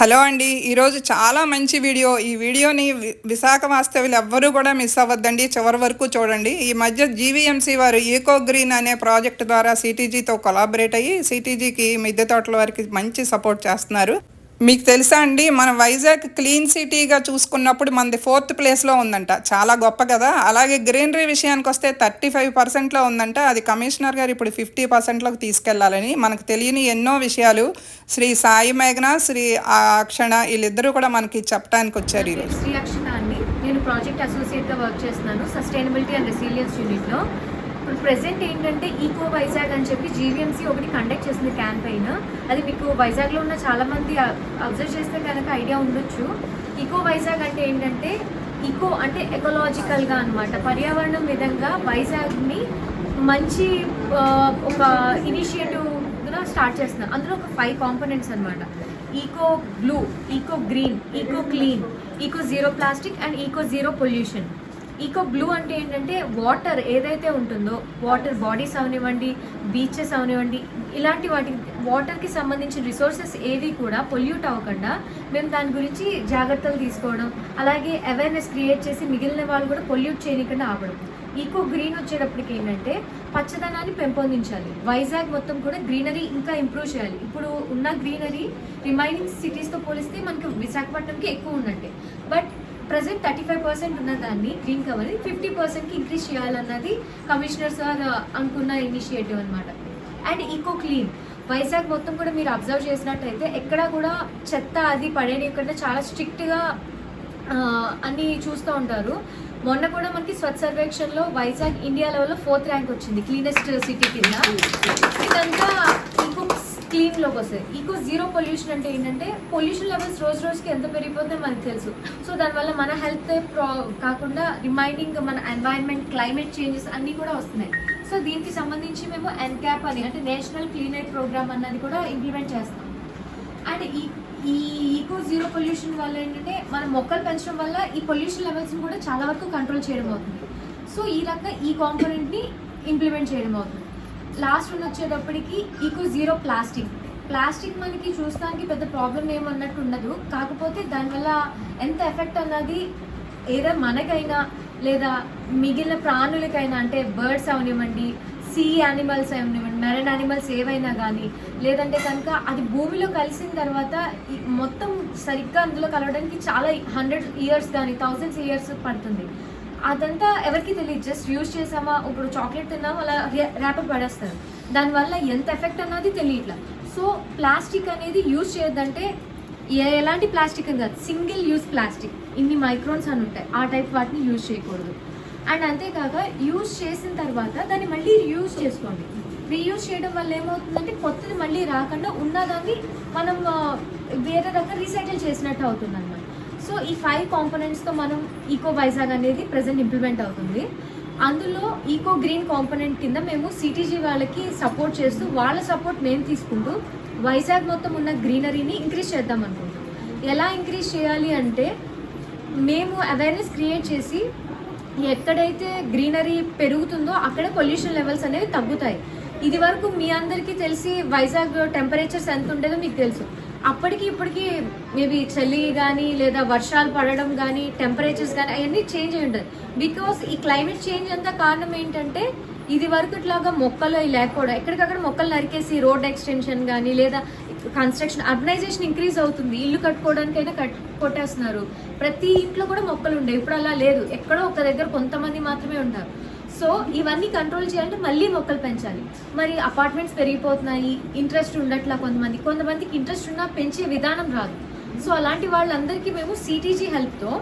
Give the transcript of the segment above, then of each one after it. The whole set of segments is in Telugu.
హలో అండి ఈరోజు చాలా మంచి వీడియో. ఈ వీడియోని వి- విశాఖ వాస్తవ్యులు ఎవ్వరూ కూడా మిస్ అవ్వద్దండి. చివరి వరకు చూడండి. ఈ మధ్య జీవీఎంసీ వారు ఈకో గ్రీన్ అనే ప్రాజెక్ట్ ద్వారా సిటీజీతో కొలాబరేట్ అయ్యి సిటీజీకి మిద్దె తోటల వారికి మంచి సపోర్ట్ చేస్తున్నారు. మీకు తెలుసా అండి? మన వైజాగ్ క్లీన్ సిటీగా చూసుకున్నప్పుడు మనది ఫోర్త్ ప్లేస్లో ఉందంట. చాలా గొప్ప కదా? అలాగే గ్రీనరీ విషయానికి వస్తే థర్టీ ఫైవ్ పర్సెంట్లో ఉందంట. అది కమిషనర్ గారు ఇప్పుడు ఫిఫ్టీ పర్సెంట్లోకి తీసుకెళ్ళాలని. మనకు తెలియని ఎన్నో విషయాలు. శ్రీ సాయి మేఘన శ్రీ అక్షణ వీళ్ళిద్దరూ కూడా మనకి చెప్పడానికి వచ్చారు ఈరోజు. శ్రీ అక్షత అండి. నేను ప్రాజెక్ట్ అసోసియేట్గా వర్క్ చేస్తున్నాను. సస్టైనబిలిటీ అండ్ రెసిలియన్స్ యూనిట్లో. ఇప్పుడు ప్రెసెంట్ ఏంటంటే ఈకో వైజాగ్ అని చెప్పి జీవీఎంసీ ఒకటి కండక్ట్ చేసింది క్యాంపెయిన్ అది మీకు వైజాగ్లో ఉన్న చాలా మంది అబ్జర్వ్ చేస్తే కనుక ఐడియా ఉండొచ్చు. ఈకో వైజాగ్ అంటే ఏంటంటే ఈకో అంటే ఎకలాజికల్గా అనమాట పర్యావరణం విధంగా వైజాగ్ని మంచి ఒక ఇనిషియేటివ్గా స్టార్ట్ చేస్తున్నారు అందులో ఒక ఫైవ్ కాంపోనెంట్స్ అనమాట eco blue eco green eco clean eco zero plastic and eco zero pollution eco blue అంటే ఏంటంటే వాటర్ ఏదైతే ఉంటుందో వాటర్ బాడీస్ అవనివ్వండి బీచెస్ అవనివ్వండి ఇలాంటి వాటి వాటర్కి సంబంధించిన రిసోర్సెస్ ఏవి కూడా పొల్యూట్ అవ్వకుండా మేము దాని గురించి జాగ్రత్తలు తీసుకోవడం అలాగే అవేర్నెస్ క్రియేట్ చేసి మిగిలిన వాళ్ళు కూడా పొల్యూట్ చేయకుండా ఆపడం. ఈకో గ్రీన్ వచ్చేటప్పటికి ఏంటంటే పచ్చదనాన్ని పెంపొందించాలి. వైజాగ్ మొత్తం కూడా గ్రీనరీ ఇంకా ఇంప్రూవ్ చేయాలి. ఇప్పుడు ఉన్న గ్రీనరీ రిమైనింగ్ సిటీస్తో పోలిస్తే మనకి విశాఖపట్నంకి ఎక్కువ ఉన్నట్టే but present thirty five percent ఉన్న దాన్ని గ్రీన్ కవర్ ఫిఫ్టీ పర్సెంట్కి ఇంక్రీజ్ చేయాలన్నది కమిషనర్ సార్ అనుకున్న ఇనిషియేటివ్ అనమాట అండ్ ఈకో క్లీన్ వైజాగ్ మొత్తం కూడా మీరు అబ్జర్వ్ చేసినట్టయితే ఎక్కడ కూడా చెత్త అది పడేయకుండా చాలా స్ట్రిక్ట్గా అన్ని చూస్తూ ఉంటారు. మొన్న కూడా మనకి స్వచ్ఛ సర్వేక్షణలో వైజాగ్ ఇండియా లెవెల్లో ఫోర్త్ ర్యాంక్ వచ్చింది క్లీనెస్ట్ సిటీ కింద. ఇదంతా క్లీన్లోకి వస్తుంది ఈకో జీరో పొల్యూషన్ అంటే ఏంటంటే పొల్యూషన్ లెవెల్స్ రోజు రోజుకి ఎంత పెరిగిపోతుందో మనకు తెలుసు. సో దానివల్ల మన హెల్త్ ప్రా కాకుండా రిమైనింగ్ మన ఎన్వైరన్మెంట్ క్లైమేట్ చేంజెస్ అన్నీ కూడా వస్తున్నాయి. సో దీనికి సంబంధించి మేము ఎన్క్యాప్ అని అంటే నేషనల్ క్లీన్ ఎయిర్ ప్రోగ్రామ్ అన్నది కూడా ఇంప్లిమెంట్ చేస్తాం. అండ్ ఈ ఈ ఈకో జీరో పొల్యూషన్ వల్ల ఏంటంటే మనం మొక్కలు పెంచడం వల్ల ఈ పొల్యూషన్ లెవెల్స్ని కూడా చాలా వరకు కంట్రోల్ చేయడం అవుతుంది. సో ఈ రకంగా ఈ కాంపోనెంట్ని ఇంప్లిమెంట్ చేయడం అవుతుంది. లాస్ట్ వన్ వచ్చేటప్పటికి ఈకో జీరో ప్లాస్టిక్ ప్లాస్టిక్ మనకి చూస్తానికి పెద్ద ప్రాబ్లం ఏమన్నట్టు ఉండదు. కాకపోతే దానివల్ల ఎంత ఎఫెక్ట్ అన్నది ఏదో మనకైనా లేదా మిగిలిన ప్రాణులకైనా అంటే బర్డ్స్ అవనివ్వండి సీ యానిమల్స్ అవనివ్వండి మెరైన్ యానిమల్స్ ఏవైనా కానీ లేదంటే కనుక అది భూమిలో కలిసిన తర్వాత మొత్తం సరిగ్గా అందులో కలవడానికి చాలా హండ్రెడ్ ఇయర్స్ కానీ థౌజండ్స్ ఇయర్స్ పడుతుంది. అదంతా ఎవరికి తెలియదు. జస్ట్ యూజ్ చేసామా? ఇప్పుడు చాక్లెట్ తిన్నామా అలా ర్యాపర్ పడేస్తారు. దానివల్ల ఎంత ఎఫెక్ట్ అన్నది తెలియట్లా. సో ప్లాస్టిక్ అనేది యూజ్ చేయొద్దంటే ఏ- ఎలాంటి ప్లాస్టిక్ అని కాదు. సింగిల్ యూజ్ ప్లాస్టిక్ ఇన్ని మైక్రోన్స్ అని ఉంటాయి. ఆ టైప్ వాటిని యూజ్ చేయకూడదు. అండ్ అంతేకాక యూజ్ చేసిన తర్వాత దాన్ని మళ్ళీ రీయూజ్ చేసుకోండి. రీయూజ్ చేయడం వల్ల ఏమవుతుందంటే కొత్తది మళ్ళీ రాకుండా ఉన్నదాన్ని మనం వేరే దగ్గర రీసైకిల్ చేసినట్టు అవుతుంది అనమాట సో ఈ ఫైవ్ కాంపోనెంట్స్తో మనం ఈకో వైజాగ్ అనేది ప్రజెంట్ ఇంప్లిమెంట్ అవుతుంది. అందులో ఈకో గ్రీన్ కాంపోనెంట్ కింద మేము సిటీజీ వాళ్ళకి సపోర్ట్ చేస్తూ వాళ్ళ సపోర్ట్ మేము తీసుకుంటూ వైజాగ్ మొత్తం ఉన్న గ్రీనరీని ఇంక్రీజ్ చేద్దాం అనుకుంటున్నాం. ఎలా ఇంక్రీజ్ చేయాలి అంటే మేము అవేర్నెస్ క్రియేట్ చేసి ఎక్కడైతే గ్రీనరీ పెరుగుతుందో అక్కడ పొల్యూషన్ లెవెల్స్ అనేవి తగ్గుతాయి. ఇది వరకు మీ అందరికీ తెలిసి వైజాగ్ టెంపరేచర్స్ ఎంత ఉండేదో మీకు తెలుసు. అప్పటికి ఇప్పటికి మేబీ చలి కానీ లేదా వర్షాలు పడడం కానీ టెంపరేచర్స్ కానీ అవన్నీ చేంజ్ అయి ఉంటుంది బికాస్ ఈ క్లైమేట్ చేంజ్ అంతా కారణం ఏంటంటే ఇది వరకు ఇట్లాగా మొక్కలు అవి లేకపోవడం ఎక్కడికక్కడ మొక్కలు నరికేసి రోడ్ ఎక్స్టెన్షన్ కానీ లేదా కన్స్ట్రక్షన్ అర్బనైజేషన్ ఇంక్రీజ్ అవుతుంది. ఇల్లు కట్టుకోవడానికైనా కట్ కొట్టేస్తున్నారు. ప్రతి ఇంట్లో కూడా మొక్కలు ఉండే ఇప్పుడు అలా లేదు. ఎక్కడో ఒక దగ్గర కొంతమంది మాత్రమే ఉంటారు. సో ఇవన్నీ కంట్రోల్ చేయాలంటే మళ్ళీ మొక్కలు పెంచాలి. మరి అపార్ట్మెంట్స్ పెరిగిపోతున్నాయి ఇంట్రెస్ట్ ఉండట్లా కొంతమంది. కొంతమందికి ఇంట్రెస్ట్ ఉన్నా పెంచే విధానం రాదు. సో అలాంటి వాళ్ళందరికీ మేము సిటీజీ హెల్ప్తో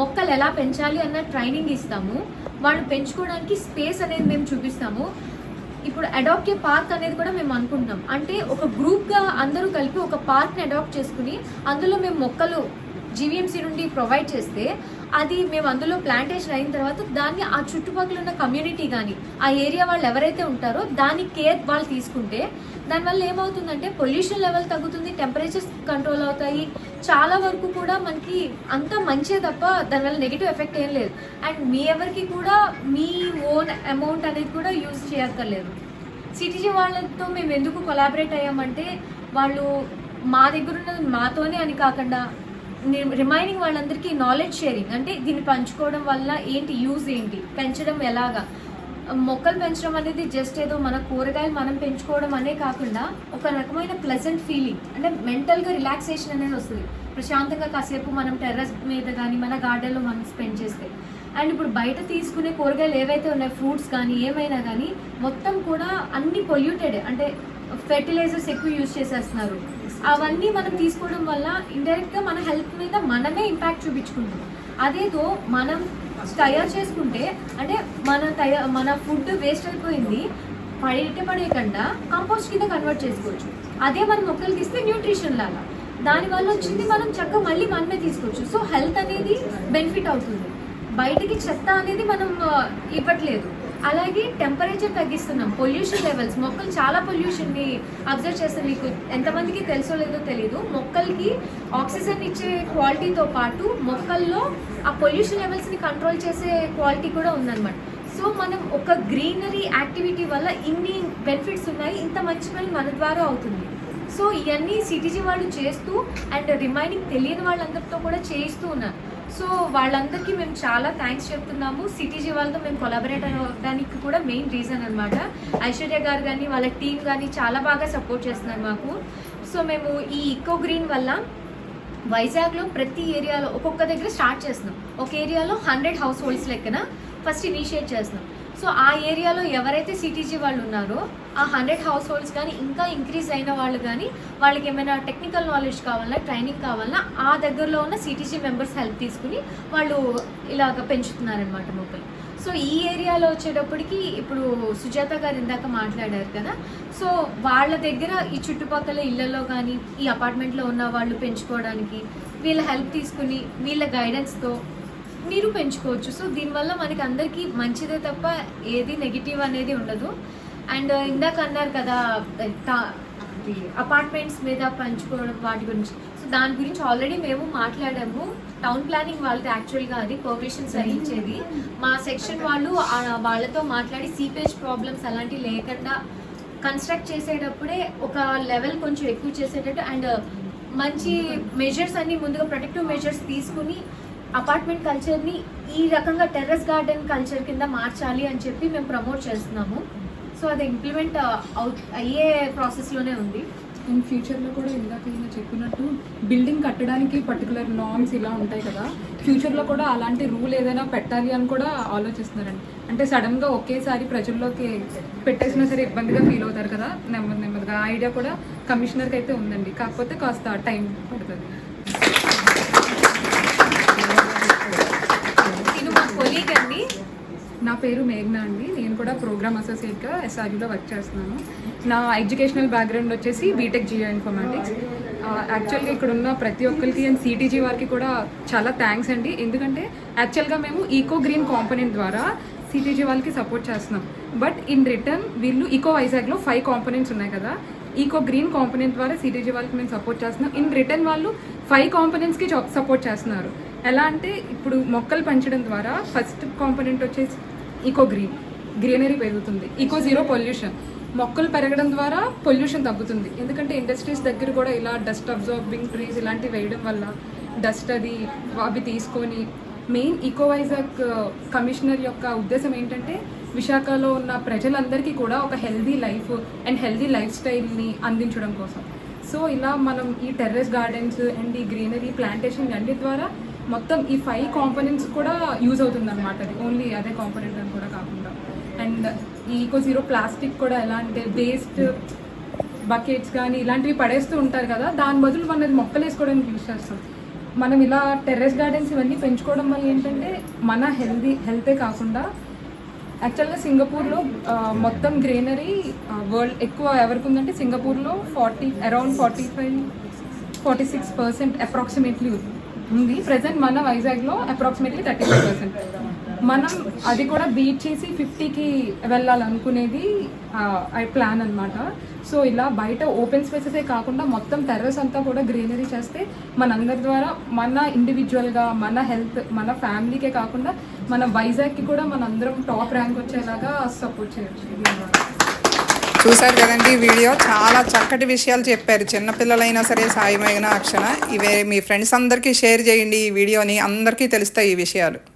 మొక్కలు ఎలా పెంచాలి అన్న ట్రైనింగ్ ఇస్తాము. వాళ్ళు పెంచుకోవడానికి స్పేస్ అనేది మేము చూపిస్తాము. ఇప్పుడు అడాప్ట్ ఏ పార్క్ అనేది కూడా మేము అనుకుంటున్నాం. అంటే ఒక గ్రూప్గా అందరూ కలిపి ఒక పార్క్ని అడాప్ట్ చేసుకుని అందులో మేము మొక్కలు జీవీఎంసీ నుండి ప్రొవైడ్ చేస్తే అది మేము అందులో ప్లాంటేషన్ అయిన తర్వాత దాన్ని ఆ చుట్టుపక్కల ఉన్న కమ్యూనిటీ కానీ ఆ ఏరియా వాళ్ళు ఎవరైతే ఉంటారో దాని కేర్ వాళ్ళు తీసుకుంటే దానివల్ల ఏమవుతుందంటే పొల్యూషన్ లెవెల్ తగ్గుతుంది టెంపరేచర్స్ కంట్రోల్ అవుతాయి. చాలా వరకు కూడా మనకి అంత మంచే తప్ప దానివల్ల నెగిటివ్ ఎఫెక్ట్ ఏం లేదు. అండ్ మీ ఎవరికి కూడా మీ ఓన్ అమౌంట్ అనేది కూడా యూజ్ చేయక్కర్లేదు. సిటీజీ వాళ్ళతో మేము ఎందుకు కొలాబరేట్ అయ్యామంటే వాళ్ళు మా దగ్గర ఉన్నది మాతోనే అని కాకుండా రిమైనింగ్ వాళ్ళందరికీ నాలెడ్జ్ షేరింగ్ అంటే దీన్ని పంచుకోవడం వల్ల ఏంటి యూజ్ ఏంటి పెంచడం ఎలాగా? మొక్కలు పెంచడం అనేది జస్ట్ ఏదో మన కూరగాయలు మనం పెంచుకోవడం అనే కాకుండా ఒక రకమైన ప్లెజెంట్ ఫీలింగ్ అంటే మెంటల్గా రిలాక్సేషన్ అనేది వస్తుంది. ప్రశాంతంగా కాసేపు మనం టెర్రస్ మీద కానీ మన గార్డెన్లో మనం స్పెండ్ చేస్తే. అండ్ ఇప్పుడు బయట తీసుకునే కూరగాయలు ఏవైతే ఉన్నాయో ఫ్రూట్స్ కానీ ఏమైనా కానీ మొత్తం కూడా అన్ని పొల్యూటెడ్ అంటే ఫెర్టిలైజర్స్ ఎక్కువ యూజ్ చేసేస్తున్నారు. అవన్నీ మనం తీసుకోవడం వల్ల ఇండైరెక్ట్గా మన హెల్త్ మీద మనమే ఇంపాక్ట్ చూపించుకుంటాం అదేదో మనం తయారు చేసుకుంటే అంటే మన తయారు మన ఫుడ్ వేస్ట్ అయిపోయింది పడేట పడేయకుండా కంపోస్ట్ కింద కన్వర్ట్ చేసుకోవచ్చు. అదే మనం మొక్కలకి ఇస్తే న్యూట్రిషన్ లాగా. దానివల్ల వచ్చింది మనం చక్కగా మళ్ళీ మనమే తీసుకోవచ్చు. సో హెల్త్ అనేది బెనిఫిట్ అవుతుంది. బయటికి చెత్త అనేది మనం ఇవ్వట్లేదు. అలాగే టెంపరేచర్ తగ్గిస్తున్నాం. పొల్యూషన్ లెవెల్స్ మొక్కలు చాలా పొల్యూషన్ని అబ్జర్వ్ చేస్తే మీకు ఎంతమందికి తెలుసో లేదో తెలియదు మొక్కలకి ఆక్సిజన్ ఇచ్చే క్వాలిటీతో పాటు మొక్కల్లో ఆ పొల్యూషన్ లెవెల్స్ని కంట్రోల్ చేసే క్వాలిటీ కూడా ఉందన్నమాట. సో మనం ఒక గ్రీనరీ యాక్టివిటీ వల్ల ఇన్ని బెనిఫిట్స్ ఉన్నాయి. ఇంత మంచి పని మన ద్వారా అవుతుంది. సో ఇవన్నీ సిటీజీ వాళ్ళు చేస్తూ అండ్ రిమైనింగ్ తెలియని వాళ్ళందరితో కూడా చేయిస్తూ ఉన్నారు. సో వాళ్ళందరికీ మేము చాలా థ్యాంక్స్ చెప్తున్నాము. సిటీజీ వాళ్ళతో మేము కొలాబరేట్ అవ్వడానికి కూడా మెయిన్ రీజన్ అనమాట ఐశ్వర్య గారు కానీ వాళ్ళ టీం కానీ చాలా బాగా సపోర్ట్ చేస్తున్నారు మాకు. సో మేము ఈ ఇకో గ్రీన్ వల్ల వైజాగ్లో ప్రతి ఏరియాలో ఒక్కొక్క దగ్గర స్టార్ట్ చేస్తున్నాం. ఒక ఏరియాలో హండ్రెడ్ హౌస్ హోల్డ్స్ లెక్కన ఫస్ట్ ఇనిషియేట్ చేస్తున్నాం. సో ఆ ఏరియాలో ఎవరైతే సిటీజీ వాళ్ళు ఉన్నారో ఆ హండ్రెడ్ హౌస్ హోల్డ్స్ కానీ ఇంకా ఇంక్రీజ్ అయిన వాళ్ళు కానీ వాళ్ళకి ఏమైనా టెక్నికల్ నాలెడ్జ్ కావాలన్నా ట్రైనింగ్ కావాలన్నా ఆ దగ్గరలో ఉన్న సిటీజీ మెంబర్స్ హెల్ప్ తీసుకుని వాళ్ళు ఇలాగ పెంచుతున్నారనమాట మొక్కలు. సో ఈ ఏరియాలో వచ్చేటప్పటికి ఇప్పుడు సుజాత గారు ఇందాక మాట్లాడారు కదా సో వాళ్ళ దగ్గర ఈ చుట్టుపక్కల ఇళ్ళలో కానీ ఈ అపార్ట్మెంట్లో ఉన్న వాళ్ళు పెంచుకోవడానికి వీళ్ళ హెల్ప్ తీసుకుని వీళ్ళ గైడెన్స్తో మీరు పెంచుకోవచ్చు. సో దీనివల్ల మనకి అందరికీ మంచిదే తప్ప ఏది నెగిటివ్ అనేది ఉండదు. అండ్ ఇందాక అన్నారు కదా అపార్ట్మెంట్స్ మీద పంచుకోవడం వాటి గురించి. సో దాని గురించి ఆల్రెడీ మేము మాట్లాడాము. టౌన్ ప్లానింగ్ వాళ్ళతో యాక్చువల్గా అది పర్మిషన్స్ ఇచ్చేది మా సెక్షన్ వాళ్ళు వాళ్ళతో మాట్లాడి సీపేజ్ ప్రాబ్లమ్స్ అలాంటివి లేకుండా కన్స్ట్రక్ట్ చేసేటప్పుడే ఒక లెవెల్ కొంచెం ఎక్కువ చేసేటట్టు అండ్ మంచి మెజర్స్ అన్ని ముందుగా ప్రొటెక్టివ్ మెజర్స్ తీసుకుని అపార్ట్మెంట్ కల్చర్ని ఈ రకంగా టెర్రస్ గార్డెన్ కల్చర్ కింద మార్చాలి అని చెప్పి మేము ప్రమోట్ చేస్తున్నాము. సో అది ఇంప్లిమెంట్ అవు uh, అయ్యే ప్రాసెస్లోనే ఉంది. ఇన్ ఫ్యూచర్లో కూడా ఇందాక ఈయన చెప్పినట్టు బిల్డింగ్ కట్టడానికి పర్టికులర్ నార్మ్స్ ఇలా ఉంటాయి కదా ఫ్యూచర్లో కూడా అలాంటి రూల్ ఏదైనా పెట్టాలి అని కూడా ఆలోచిస్తున్నారండి. అంటే సడన్గా ఒకేసారి ప్రజల్లోకి పెట్టేసినా సరే ఇబ్బందిగా ఫీల్ అవుతారు కదా నెమ్మది నెమ్మదిగా. ఐడియా కూడా కమిషనర్కి అయితే ఉందండి. కాకపోతే కాస్త టైం పడుతుంది తిను మా కొలీగ్ అండి నా పేరు మేఘ్నా అండి. నేను కూడా ప్రోగ్రామ్ అసోసియేట్గా ఎస్ఆర్యూలో వర్క్ చేస్తున్నాను. నా ఎడ్యుకేషనల్ బ్యాక్గ్రౌండ్ వచ్చేసి బీటెక్ జియో ఇన్ఫర్మాటిక్స్ యాక్చువల్గా ఇక్కడ ఉన్న ప్రతి ఒక్కరికి అండ్ సిటీజీ వారికి కూడా చాలా థ్యాంక్స్ అండి. ఎందుకంటే యాక్చువల్గా మేము ఈకో గ్రీన్ కాంపోనెంట్ ద్వారా సిటీజీ వాళ్ళకి సపోర్ట్ చేస్తున్నాం. బట్ ఇన్ రిటర్న్ వీళ్ళు ఈకో వైజాగ్లో ఫైవ్ కాంపోనెంట్స్ ఉన్నాయి కదా. ఈకో గ్రీన్ కాంపోనెంట్ ద్వారా సిటీజీ వాళ్ళకి మేము సపోర్ట్ చేస్తున్నాం. ఇన్ రిటర్న్ వాళ్ళు ఫైవ్ కాంపోనెంట్స్కి సపోర్ట్ చేస్తున్నారు. ఎలా అంటే ఇప్పుడు మొక్కలు పెంచడం ద్వారా ఫస్ట్ కాంపోనెంట్ వచ్చేసి ఈకో గ్రీన్ గ్రీనరీ పెరుగుతుంది. Eco zero pollution. మొక్కలు పెరగడం ద్వారా పొల్యూషన్ తగ్గుతుంది. ఎందుకంటే ఇండస్ట్రీస్ దగ్గర కూడా ఇలా డస్ట్ అబ్జార్బింగ్ ట్రీస్ ఇలాంటివి వేయడం వల్ల డస్ట్ అది అవి తీసుకొని మెయిన్ ఈకో వైజాగ్ కమిషనర్ యొక్క ఉద్దేశం ఏంటంటే విశాఖలో ఉన్న ప్రజలందరికీ కూడా ఒక healthy life and healthy life స్టైల్ని అందించడం కోసం. సో ఇలా మనం ఈ టెర్రస్ గార్డెన్స్ అండ్ ఈ గ్రీనరీ ప్లాంటేషన్ అన్ని ద్వారా మొత్తం ఈ ఫైవ్ కాంపోనెంట్స్ కూడా యూజ్ అవుతుంది అనమాట అది ఓన్లీ అదే కాంపోనెంట్ అని కూడా కాకుండా. అండ్ ఈ ఈకో జీరో ప్లాస్టిక్ కూడా ఎలా అంటే వేస్ట్ బకెట్స్ కానీ ఇలాంటివి పడేస్తూ ఉంటారు కదా దాని బదులు మనం అది మొక్కలు వేసుకోవడానికి యూజ్ చేస్తాం. మనం ఇలా టెర్రస్ గార్డెన్స్ ఇవన్నీ పెంచుకోవడం వల్ల ఏంటంటే మన హెల్దీ హెల్తే కాకుండా యాక్చువల్గా సింగపూర్లో మొత్తం గ్రీనరీ వరల్డ్ ఎక్కువ ఎవరికి ఉందంటే సింగపూర్లో forty around forty five forty six percent approximately ఉంది. ఉంది. ప్రజెంట్ మన వైజాగ్లో అప్రాక్సిమేట్లీ థర్టీ ఫైవ్ పర్సెంట్ మనం అది కూడా బీట్ చేసి ఫిఫ్టీకి వెళ్ళాలనుకునేది ప్లాన్ అన్నమాట. సో ఇలా బయట ఓపెన్ స్పేసెసే కాకుండా మొత్తం టెర్రస్ అంతా కూడా గ్రీనరీ చేస్తే మనందరి ద్వారా మన ఇండివిజువల్గా మన హెల్త్ మన ఫ్యామిలీకే కాకుండా మన వైజాగ్కి కూడా మనందరం టాప్ ర్యాంక్ వచ్చేలాగా సపోర్ట్ చేయొచ్చు. చూశారు కదండి ఈ వీడియో. చాలా చక్కటి విషయాలు చెప్పారు. చిన్నపిల్లలైనా సరే సాయమైన మేఘన అక్షర. ఇవే మీ ఫ్రెండ్స్ అందరికీ షేర్ చేయండి ఈ వీడియోని. అందరికీ తెలుస్తాయి ఈ విషయాలు.